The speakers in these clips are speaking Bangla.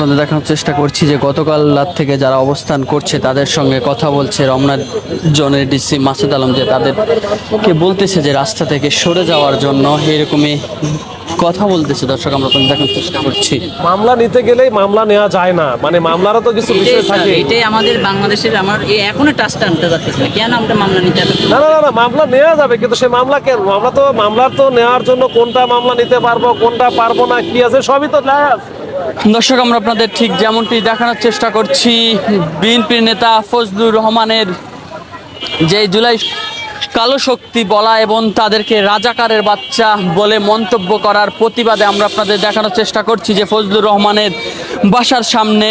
আপনাদের দেখানোর চেষ্টা করছি যে গতকাল রাত থেকে যারা অবস্থান করছে তাদের সঙ্গে কথা বলছে রমনা জনের ডিসি মাসুদ আলম যে তাদেরকে বলতেছে যে রাস্তা থেকে সরে যাওয়ার জন্য এরকমই কথা বলতেছে। দর্শক আমরা আপনাদের দেখানোর চেষ্টা করছি। মামলা নিতে গেলেই মামলা নেওয়া যায় না। মানে মামলারও তো কিছু বিষয় থাকে। এটাই আমাদের বাংলাদেশের আমার এ- এখনও টাচটা আনতে না কেন আমরা মামলা নিতে না না না, মামলা নেওয়া যাবে কিন্তু সে মামলা কেন? মামলা তো মামলার তো নেওয়ার জন্য কোনটা মামলা নিতে পারব কোনটা পারব না কি আছে সবই তো নেওয়া আছে। দর্শক, আমরা আপনাদের ঠিক যেমনটি দেখানোর চেষ্টা করছি, বিএনপির নেতা ফজলুর রহমানের যে জুলাই কালো শক্তি বলা এবং তাদেরকে রাজাকারের বাচ্চা বলে মন্তব্য করার প্রতিবাদে আমরা আপনাদের দেখানোর চেষ্টা করছি যে ফজলুর রহমানের বাসার সামনে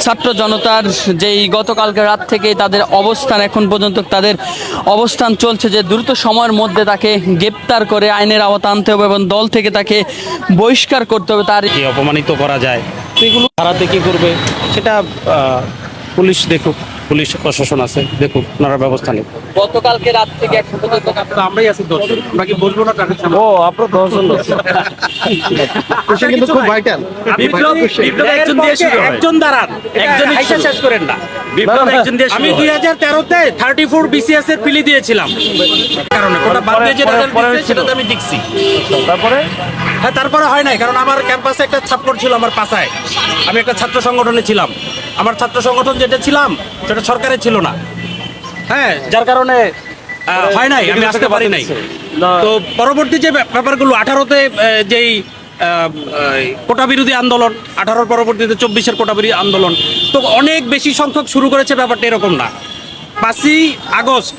ছাত্র জনতার যেই গতকালকে রাত থেকে তাদের অবস্থান এখন পর্যন্ত তাদের অবস্থান চলছে যে দ্রুত সময়ের মধ্যে তাকে গ্রেপ্তার করে আইনের আওতা আনতে হবে এবং দল থেকে তাকে বহিষ্কার করতে হবে তার অপমানিত করা যায়? তো এগুলো হারাতে কি করবে? সেটা পুলিশ দেখুক পুলিশ প্রশাসন আছে দেখুক ওনারা ব্যবস্থা নেই গতকালকে রাত থেকে এখন পর্যন্ত আমরাই আছি দর্শক আমরা কি বলব না ও আপনার লোক। কিন্তু খুব ভাইটাল বিপ্লব একজন দিয়ে শুরু একজন দাঁড়ান। একজন শেষ করেন না। বিপ্লব। একজন দিয়ে আমি দুই হাজার তেরোতে থার্টি ফোর বিসিএস এর পিলি দিয়েছিলাম। কারণে বাদ দিয়ে যে পরে- রেজাল্ট দিয়েছে ছিল। আমি দেখছি তারপরে? হ্যাঁ তারপরে হয় নাই কারণ আমার ক্যাম্পাসে একটা ছাত্র ছিল আমার পাশায়। আমি একটা ছাত্র সংগঠনে ছিলাম। আমার ছাত্র সংগঠন যেটা ছিলাম সেটা সরকারের ছিল না। হ্যাঁ যার কারণে হয় নাই আমি আসতে পারি নাই। তো পরবর্তী যে ব্যাপ- ব্যাপারগুলো আঠারোতে যেই কোটা বিরোধী আন্দোলন আঠারোর পরবর্তীতে চব্বিশের কোটা বিরোধী আন্দোলন তো অনেক বেশি সংখ্যক শুরু করেছে ব্যাপারটা এরকম না। পাঁচই আগস্ট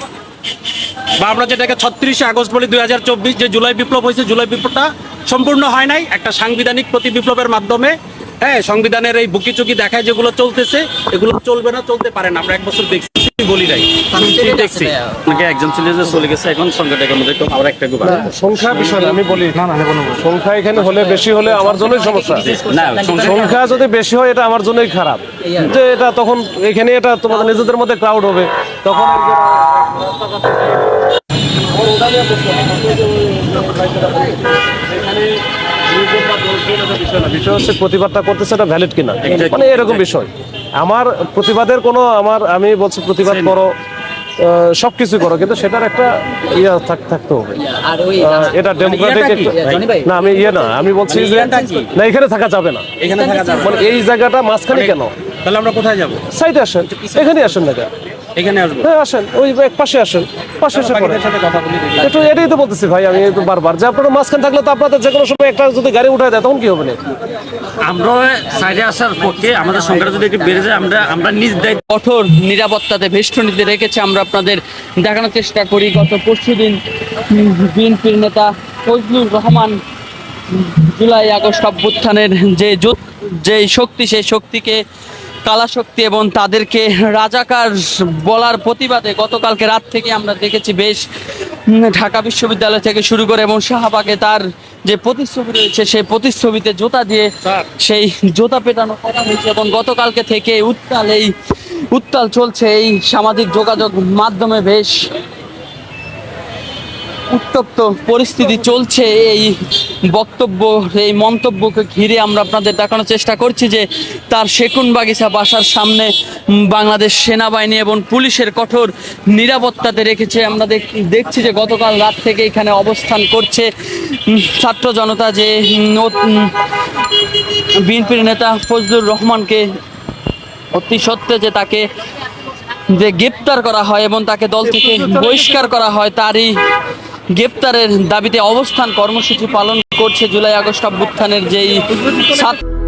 বা আমরা যেটাকে ছত্রিশে আগস্ট বলি দুই হাজার চব্বিশ যে জুলাই বিপ্লব হয়েছে জুলাই বিপ্লবটা সম্পূর্ণ হয় নাই। একটা সাংবিধানিক প্রতি বিপ্লবের মাধ্যমে হ্যাঁ সংবিধানের এই বুকি চুকি দেখায় যেগুলো চলতেছে এগুলো চলবে না চলতে পারে না। আমরা এক বছর দেখছি বলি নাই। দেখছি। নাকি একজন ছিল যে চলে গেছে এখন একটু আবার একটা গুবা সংখ্যা বিষয় আমি বলি। না না সংখ্যা এখানে হলে বেশি হলে আমার জন্যই সমস্যা। না সংখ্যা যদি বেশি হয় এটা আমার জন্যই খারাপ। যে এটা তখন এখানে এটা তোমাদের নিজেদের মধ্যে ক্রাউড হবে। তখন বিষয় হচ্ছে প্রতিবাদটা করতেছে এটা ভ্যালিড কিনা? মানে এরকম বিষয়। আমার প্রতিবাদের কোনো আমার আমি বলছি প্রতিবাদ করো আহ, সবকিছু করো কিন্তু সেটার একটা ইয়ে থাক- থাকতে হবে। আর ওই আহ, এটা ডেমোক্রেটিক ভাই? না আমি ইয়ে না আমি বলছি যে না এখানে থাকা যাবে না। এখানে থাকা যাবে মানে এই জায়গাটা মাঝখানে কেন? তাহলে আমরা কোথায় যাব? সাইডে আসেন এখানে আসেন না কেন? এখানে আসব। হ্যাঁ আসেন। ওই এক পাশে আসেন। পাশে এসে পড়েন। সাথে কথা বলি একটু এটাই তো বলতেছি ভাই আমি তো বারবার। যে আপনারা মাঝখানে থাকলে তো আপনাদের যে কোনো সময় একটা যদি গাড়ি উঠায় দেয় তখন কি হবে? না আমরা সাইডে আসার পক্ষে আমাদের সংখ্যাটা যদি একটু বেড়ে যায় আমরা আমরা নিজ দায়িত্ব কঠোর নিরাপত্তাতে বেষ্টনীতে রেখেছে আমরা আপনাদের দেখানোর চেষ্টা করি। গত পরশু দিন বিএনপির নেতা ফজলুর রহমান জুলাই আগস্ট অভ্যুত্থানের যে যে শক্তি সেই শক্তিকে কালা শক্তি এবং তাদেরকে রাজাকার বলার প্রতিবাদে গতকালকে রাত থেকে আমরা দেখেছি বেশ ঢাকা বিশ্ববিদ্যালয় থেকে শুরু করে এবং শাহবাগে তার যে প্রতিচ্ছবি রয়েছে সেই প্রতিচ্ছবিতে জোতা দিয়ে সেই জোতা পেটানো করা হয়েছে এবং গতকালকে থেকে উত্তাল এই উত্তাল চলছে এই সামাজিক যোগাযোগ মাধ্যমে বেশ উত্তপ্ত পরিস্থিতি চলছে, এই বক্তব্য, এই মন্তব্যকে ঘিরে আমরা আপনাদের দেখানোর চেষ্টা করছি যে তার সেকুন বাগিচা বাসার সামনে বাংলাদেশ সেনাবাহিনী এবং পুলিশের কঠোর নিরাপত্তাতে রেখেছে। আমরা দেখছি যে গতকাল রাত থেকে এখানে অবস্থান করছে ছাত্র জনতা যে বিএনপির নেতা ফজলুর রহমানকে অতি সত্ত্বে যে তাকে যে গ্রেপ্তার করা হয় এবং তাকে দল থেকে বহিষ্কার করা হয়, তারই গ্রেপ্তারের দাবিতে অবস্থান কর্মসূচি পালন করছে জুলাই আগস্ট অভ্যুত্থানের যেই ছাত্র